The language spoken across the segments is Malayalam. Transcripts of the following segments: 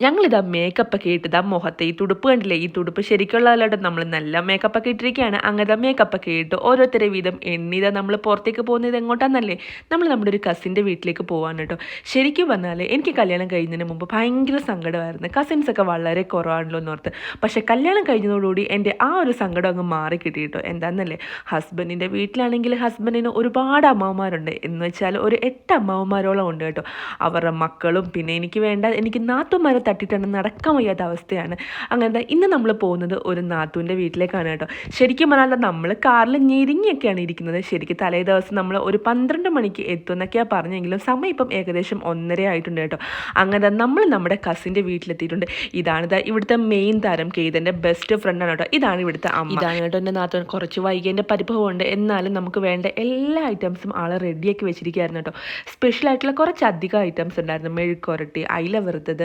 ഞങ്ങളിതാ മേക്കപ്പ് ഒക്കെ ഇട്ട് ഇതാ മുഖത്തെ ഈ തുടുപ്പ് കണ്ടില്ലേ? ഈ തുടുപ്പ് ശരിക്കുള്ളതല്ലാണ്ട് നമ്മൾ നല്ല മേക്കപ്പ് ഒക്കെ ഇട്ടിരിക്കുകയാണ് അങ്ങനെ മേക്കപ്പ് ഒക്കെ ഇട്ട് ഓരോരുത്തരെ വീതം എണ്ണിതാ നമ്മൾ പുറത്തേക്ക് പോകുന്നത് എങ്ങോട്ടാന്നല്ലേ? നമ്മൾ നമ്മുടെ ഒരു കസിന്റെ വീട്ടിലേക്ക് പോകാൻ കേട്ടോ. ശരിക്കും പറഞ്ഞാൽ എനിക്ക് കല്യാണം കഴിയുന്നതിന് മുമ്പ് ഭയങ്കര സങ്കടമായിരുന്നു. കസിൻസ് ഒക്കെ വളരെ കുറവാണല്ലോ എന്ന് ഓർത്ത് പക്ഷേ കല്യാണം കഴിഞ്ഞതോടുകൂടി എന്റെ ആ ഒരു സങ്കടം അങ്ങ് മാറി കിട്ടി കേട്ടോ. എന്താണെന്നല്ലേ ഹസ്ബൻഡിന്റെ വീട്ടിലാണെങ്കിൽ ഹസ്ബൻഡിന് ഒരുപാട് അമ്മാവന്മാരുണ്ട്. എന്ന് വെച്ചാൽ ഒരു എട്ട് അമ്മാവന്മാരോളം ഉണ്ട് കേട്ടോ. അവരുടെ മക്കളും പിന്നെ എനിക്ക് വേണ്ട എനിക്ക് നാത്തുമാരെ തട്ടിയിട്ടാണ് നടക്കാൻ വയ്യാത്ത അവസ്ഥയാണ്. അങ്ങനത്തെ ഇന്ന് നമ്മൾ പോകുന്നത് ഒരു നാത്തൂന്റെ വീട്ടിലേക്കാണ് കേട്ടോ. ശരിക്കും പറഞ്ഞാൽ നമ്മൾ കാറിൽ ഞെരിങ്ങിയൊക്കെയാണ് ഇരിക്കുന്നത്. ശരിക്കും തലേ ദിവസം നമ്മൾ ഒരു പന്ത്രണ്ട് മണിക്ക് എത്തും എന്നൊക്കെയാണ് പറഞ്ഞെങ്കിലും സമയം ഇപ്പം ഏകദേശം ഒന്നര ആയിട്ടുണ്ട് കേട്ടോ. അങ്ങനെ നമ്മൾ നമ്മുടെ കസിന്റെ വീട്ടിലെത്തിയിട്ടുണ്ട്. ഇതാണ് ദാ ഇവിടുത്തെ മെയിൻ താരം കേതന്റെ ബെസ്റ്റ് ഫ്രണ്ടാണ് കേട്ടോ. ഇതാണ് ഇവിടുത്തെ അമ്മ. ഇതാണ് കേട്ടോ എന്റെ നാത്തുവിന് കുറച്ച് വൈകിയതിന്റെ പരിഭവമുണ്ട് എന്നാലും നമുക്ക് വേണ്ട എല്ലാ ഐറ്റംസും ആളെ റെഡിയാക്കി വെച്ചിരിക്കുകയായിരുന്നു കേട്ടോ. സ്പെഷ്യൽ ആയിട്ടുള്ള കുറച്ച് അധികം ഐറ്റംസ് ഉണ്ടായിരുന്നു. മെഴുക്കുരട്ടി അയില വെറുത്തത്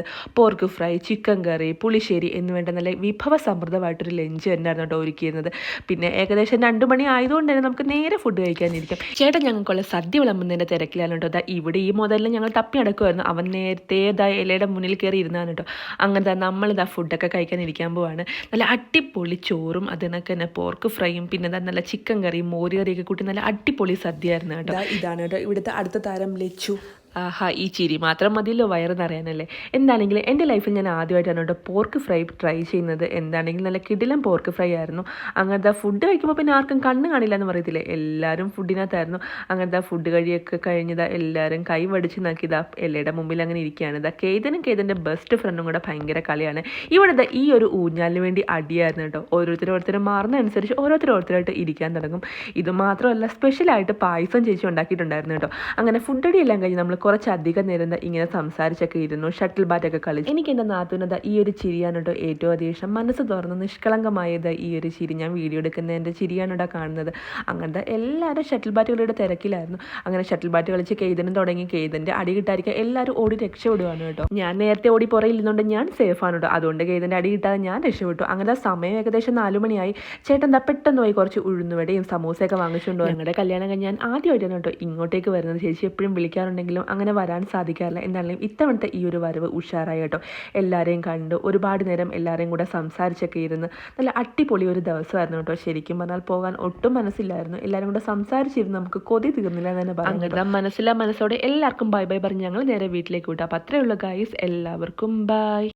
പോർക്ക് ഫ്രൈ ചിക്കൻ കറി പുളിശ്ശേരി എന്ന് വേണ്ട നല്ല വിഭവ സമൃദ്ധമായിട്ടൊരു ലഞ്ച് തന്നെയായിരുന്നു കേട്ടോ ഒരുക്കിയിരുന്നത്. പിന്നെ ഏകദേശം രണ്ട് മണി ആയതുകൊണ്ട് തന്നെ നമുക്ക് നേരെ ഫുഡ് കഴിക്കാനിരിക്കാം. ചേട്ടൻ ഞങ്ങൾക്കുള്ള സദ്യ വിളമ്പുന്നതിന്റെ തിരക്കിലാണ് കേട്ടോ. ഇവിടെ ഈ മുതലിൽ ഞങ്ങൾ തപ്പി നടക്കുമായിരുന്നു അവൻ നേരത്തെ ദാ ഇലയുടെ മുന്നിൽ കയറി ഇരുന്നാണ് കേട്ടോ. അങ്ങനെ തന്നെ നമ്മളിതാ ഫുഡൊക്കെ കഴിക്കാനിരിക്കാൻ പോവാണ്. നല്ല അടിപൊളി ചോറും അതിനൊക്കെ തന്നെ പോർക്ക് ഫ്രൈയും പിന്നെ ദാ നല്ല ചിക്കൻ കറിയും മോര് കറിയൊക്കെ കൂട്ടി നല്ല അടിപൊളി സദ്യയായിരുന്നു കേട്ടോ. ഇതാണ് കേട്ടോ ഇവിടുത്തെ അടുത്ത താരം ലച്ചു. ആഹാ ഈ ചിരി മാത്രം മതിയല്ലോ വയറ് നിറയാനല്ലേ. എന്താണെങ്കിലും എന്റെ ലൈഫിൽ ഞാൻ ആദ്യമായിട്ടാണ് കേട്ടോ പോർക്ക് ഫ്രൈ ട്രൈ ചെയ്യുന്നത് എന്താണെങ്കിലും നല്ല കിടിലം പോർക്ക് ഫ്രൈ ആയിരുന്നു. അങ്ങനത്തെ ഫുഡ് കഴിക്കുമ്പോൾ പിന്നെ ആർക്കും കണ്ണ് കാണില്ല എന്ന് പറയത്തില്ലേ? എല്ലാവരും ഫുഡിനകത്തായിരുന്നു അങ്ങനത്തെ ഫുഡ് കഴിയൊക്കെ കഴിഞ്ഞതാ എല്ലാവരും കൈ വടിച്ച് നോക്കിയതാ. എല്ലയുടെ മുമ്പിൽ അങ്ങനെ ഇരിക്കുകയാണ്. ഇതാ കേതനും കേതന്റെ ബെസ്റ്റ് ഫ്രണ്ടും കൂടെ ഭയങ്കര കളിയാണ്. ഇവിടെ ഈ ഒരു ഊഞ്ഞാലിന് വേണ്ടി അടിയായിരുന്നു കേട്ടോ. ഓരോരുത്തരും ഓരോരുത്തരും മാറുന്നതനുസരിച്ച് ഓരോരുത്തരും ഓരോരുത്തരായിട്ട് ഇരിക്കാൻ തുടങ്ങും. ഇത് മാത്രമല്ല സ്പെഷ്യലായിട്ട് പായസം ചേച്ചി ഉണ്ടാക്കിയിട്ടുണ്ടായിരുന്നു കേട്ടോ. അങ്ങനെ ഫുഡ് അടി എല്ലാം കഴിഞ്ഞ് നമ്മൾ കുറച്ചധികം നേരം ഇങ്ങനെ സംസാരിച്ചൊക്കെ ഇരുന്നു ഷട്ടിൽ ബാറ്റൊക്കെ കളിച്ചു. എനിക്ക് എന്റെ നാത്തൂനത ഈ ഒരു ചിരിയാണ് ഏറ്റവും അധികം മനസ്സ് തുറന്ന് നിഷ്കളങ്കമായത് ഈ ഒരു ചിരി ഞാൻ വീഡിയോ എടുക്കുന്ന എന്റെ കേട്ടോ കാണുന്നത്. അങ്ങനത്തെ എല്ലാവരും ഷട്ടിൽ ബാറ്റുകളുടെ തിരക്കിലായിരുന്നു. അങ്ങനെ ഷട്ടിൽ ബാറ്റ് കളിച്ച് കെയ്തനും തുടങ്ങി. കെയ്തന്റെ അടി കിട്ടാതിരിക്കാൻ എല്ലാവരും ഓടി രക്ഷപ്പെടുവാണ് കേട്ടോ. ഞാൻ നേരത്തെ ഓടി പുറയില്ലുന്നുണ്ട് ഞാൻ സേഫാണ് കേട്ടോ. അതുകൊണ്ട് കെയ്തന്റെ അടി കിട്ടാതെ ഞാൻ രക്ഷപ്പെട്ടു. അങ്ങനെ സമയം ഏകദേശം നാലു മണിയായി. ചേട്ടൻ എന്താ പെട്ടെന്ന് പോയി കുറച്ച് ഉഴുന്നുവടയും സമൂസയൊക്കെ വാങ്ങിച്ചുകൊണ്ട് ഞങ്ങളുടെ കല്യാണം കഴിഞ്ഞ് ഞാൻ ആദ്യമായിട്ടാണ് കേട്ടോ ഇങ്ങോട്ടേക്ക് വരുന്നത്. ചേച്ചി എപ്പോഴും വിളിക്കാറുണ്ടെങ്കിലും അങ്ങനെ വരാൻ സാധിക്കാറില്ല. എന്നാലും ഇത്തവണത്തെ ഈ ഒരു വരവ് ഉഷാറായി കേട്ടോ. എല്ലാവരെയും കണ്ട് ഒരുപാട് നേരം എല്ലാവരെയും കൂടെ സംസാരിച്ചൊക്കെ ഇരുന്ന്. നല്ല അടിപൊളി ഒരു ദിവസമായിരുന്നു കേട്ടോ ശരിക്കും പറഞ്ഞാൽ. പോകാൻ ഒട്ടും മനസ്സില്ലായിരുന്നു. എല്ലാവരും കൂടെ സംസാരിച്ചിരുന്ന്. നമുക്ക് കൊതി തീർന്നില്ല എന്ന് തന്നെ പറഞ്ഞു അങ്ങനെ മനസ്സിലാ മനസ്സോടെ എല്ലാവർക്കും ബൈ ബൈ പറഞ്ഞ് ഞങ്ങൾ നേരെ വീട്ടിലേക്ക് വിട്ടു. അപ്പോൾ അത്രയുള്ള ഗൈസ് എല്ലാവർക്കും ബൈ